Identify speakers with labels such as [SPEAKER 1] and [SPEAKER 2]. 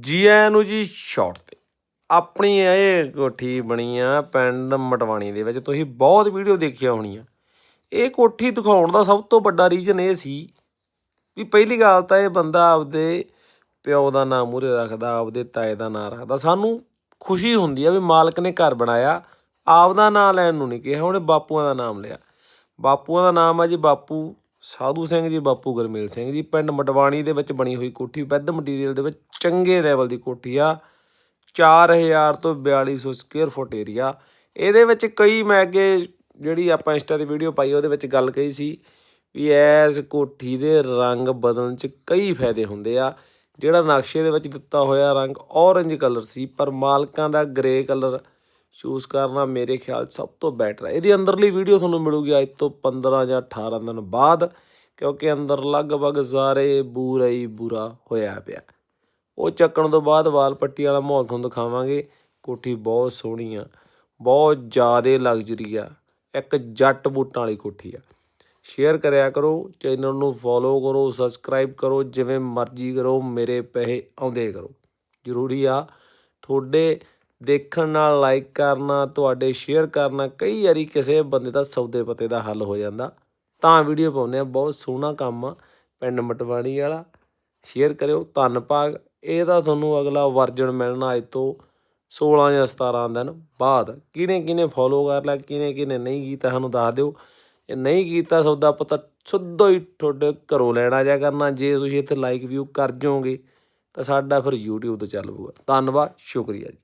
[SPEAKER 1] ਜੀ ਆਇਆਂ ਨੂੰ ਜੀ ਸ਼ਾਰਟ ਤੇ। ਆਪਣੀ ਇਹ ਕੋਠੀ ਬਣੀ ਆ ਪਿੰਡ ਮਟਵਾਣੀ ਦੇ ਵਿੱਚ। ਤੁਸੀਂ ਬਹੁਤ ਵੀਡੀਓ ਦੇਖੀਆਂ ਹੋਣੀਆਂ। ਇਹ ਕੋਠੀ ਦਿਖਾਉਣ ਦਾ ਸਭ ਤੋਂ ਵੱਡਾ ਰੀਜ਼ਨ ਇਹ ਸੀ ਵੀ ਪਹਿਲੀ ਗੱਲ ਤਾਂ ਇਹ ਬੰਦਾ ਆਪਦੇ ਪਿਓ ਦਾ ਨਾਮ ਮੂਹਰੇ ਰੱਖਦਾ, ਆਪਦੇ ਤਾਏ ਦਾ ਨਾਮ ਰੱਖਦਾ। ਸਾਨੂੰ ਖੁਸ਼ੀ ਹੁੰਦੀ ਆ ਵੀ ਮਾਲਕ ਨੇ ਘਰ ਬਣਾਇਆ। ਆਪਦਾ ਨਾਮ ਲੈਣ ਨੂੰ ਨਹੀਂ ਕਿਹਾ, ਉਹਨੇ ਬਾਪੂਆਂ ਦਾ ਨਾਮ ਲਿਆ। ਬਾਪੂਆਂ ਦਾ ਨਾਮ ਆ ਜੀ ਬਾਪੂ ਸਾਧੂ ਸਿੰਘ ਜੀ, ਬਾਪੂ ਗੁਰਮੇਲ ਸਿੰਘ ਜੀ, ਪਿੰਡ ਮਟਵਾਣੀ ਦੇ ਵਿੱਚ ਬਣੀ ਹੋਈ ਕੋਠੀ, ਵਿਦ ਮਟੀਰੀਅਲ ਦੇ ਵਿੱਚ ਚੰਗੇ ਲੈਵਲ ਦੀ ਕੋਠੀ ਆ। 4000 ਤੋਂ 4200 ਸਕੁਅਰ ਫੁੱਟ ਏਰੀਆ ਇਹਦੇ ਵਿੱਚ ਕਈ ਮੈਂ ਅੱਗੇ ਜਿਹੜੀ ਆਪਾਂ ਇੰਸਟਾ ਤੇ ਵੀਡੀਓ ਪਾਈ ਉਹਦੇ ਵਿੱਚ ਗੱਲ ਕਹੀ ਸੀ ਵੀ ਐਸ ਕੋਠੀ ਦੇ ਰੰਗ ਬਦਲਣ 'ਚ ਕਈ ਫਾਇਦੇ ਹੁੰਦੇ ਆ। ਜਿਹੜਾ ਨਕਸ਼ੇ ਦੇ ਵਿੱਚ ਦਿੱਤਾ ਹੋਇਆ ਰੰਗ ਔਰੰਜ ਕਲਰ ਸੀ, ਪਰ ਮਾਲਕਾਂ ਦਾ ਗ੍ਰੇ ਕਲਰ ਚੂਜ਼ ਕਰਨਾ ਮੇਰੇ ਖਿਆਲ ਸਭ ਤੋਂ ਬੈਟਰ ਹੈ ਇਹਦੀ ਅੰਦਰਲੀ ਵੀਡੀਓ ਤੁਹਾਨੂੰ ਮਿਲੂਗੀ ਅੱਜ ਤੋਂ 15 ਜਾਂ 18 ਦਿਨ ਬਾਅਦ, ਕਿਉਂਕਿ ਅੰਦਰ ਲਗਭਗ ਸਾਰੇ ਬੂਰਾ ਹੀ ਬੁਰਾ ਹੋਇਆ ਪਿਆ। ਉਹ ਚੱਕਣ ਤੋਂ ਬਾਅਦ ਵਾਲ ਪੱਟੀ ਵਾਲਾ ਮਾਹੌਲ ਤੁਹਾਨੂੰ ਦਿਖਾਵਾਂਗੇ। ਕੋਠੀ ਬਹੁਤ ਸੋਹਣੀ ਆ, ਬਹੁਤ ਜ਼ਿਆਦੇ ਲਗਜ਼ਰੀ ਆ, ਇੱਕ ਜੱਟ ਬੂਟਾਂ ਵਾਲੀ ਕੋਠੀ ਆ। ਸ਼ੇਅਰ ਕਰਿਆ ਕਰੋ ਚੈਨਲ ਨੂੰ ਫੋਲੋ ਕਰੋ ਸਬਸਕ੍ਰਾਈਬ ਕਰੋ, ਜਿਵੇਂ ਮਰਜ਼ੀ ਕਰੋ, ਮੇਰੇ ਪੈਸੇ ਆਉਂਦੇ ਕਰੋ। ਜ਼ਰੂਰੀ ਆ, ਤੁਹਾਡੇ ਦੇਖਣ ਨਾਲ ਲਾਈਕ ਕਰਨਾ, ਤੁਹਾਡੇ ਸ਼ੇਅਰ ਕਰਨਾ, ਕਈ ਵਾਰੀ ਕਿਸੇ ਬੰਦੇ ਦਾ ਸੌਦੇ ਪਤੇ ਦਾ ਹੱਲ ਹੋ ਜਾਂਦਾ। ਤਾਂ ਵੀਡੀਓ ਪਾਉਂਦੇ ਆ ਬਹੁਤ ਸੋਹਣਾ ਕੰਮ ਆ, ਪਿੰਡ ਮਟਵਾਣੀ ਵਾਲਾ। ਸ਼ੇਅਰ ਕਰਿਓ ਧੰਨ ਧੰਨਵਾਦ ਇਹਦਾ ਤੁਹਾਨੂੰ ਅਗਲਾ ਵਰਜਨ ਮਿਲਣਾ ਅੱਜ ਤੋਂ 16 ਜਾਂ 17 ਦਿਨ ਬਾਅਦ। ਕਿਹਨੇ ਕਿਹਨੇ ਫੋਲੋ ਕਰ ਲਿਆ, ਕਿਹਨੇ ਕਿਹਨੇ ਨਹੀਂ ਕੀਤਾ, ਸਾਨੂੰ ਦੱਸ ਦਿਓ। ਜੇ ਨਹੀਂ ਕੀਤਾ ਸੌਦਾ ਪਤਾ, ਸਿੱਧਾ ਹੀ ਤੁਹਾਡੇ ਘਰੋਂ ਲੈਣਾ ਜਾਂ ਕਰਨਾ। ਜੇ ਤੁਸੀਂ ਇੱਥੇ ਲਾਈਕ ਵਿਊ ਕਰ ਜਾਓਗੇ, ਤਾਂ ਸਾਡਾ ਫਿਰ YouTube ਤੋਂ ਚੱਲ ਪਊਗਾ। ਧੰਨਵਾਦ, ਸ਼ੁਕਰੀਆ ਜੀ।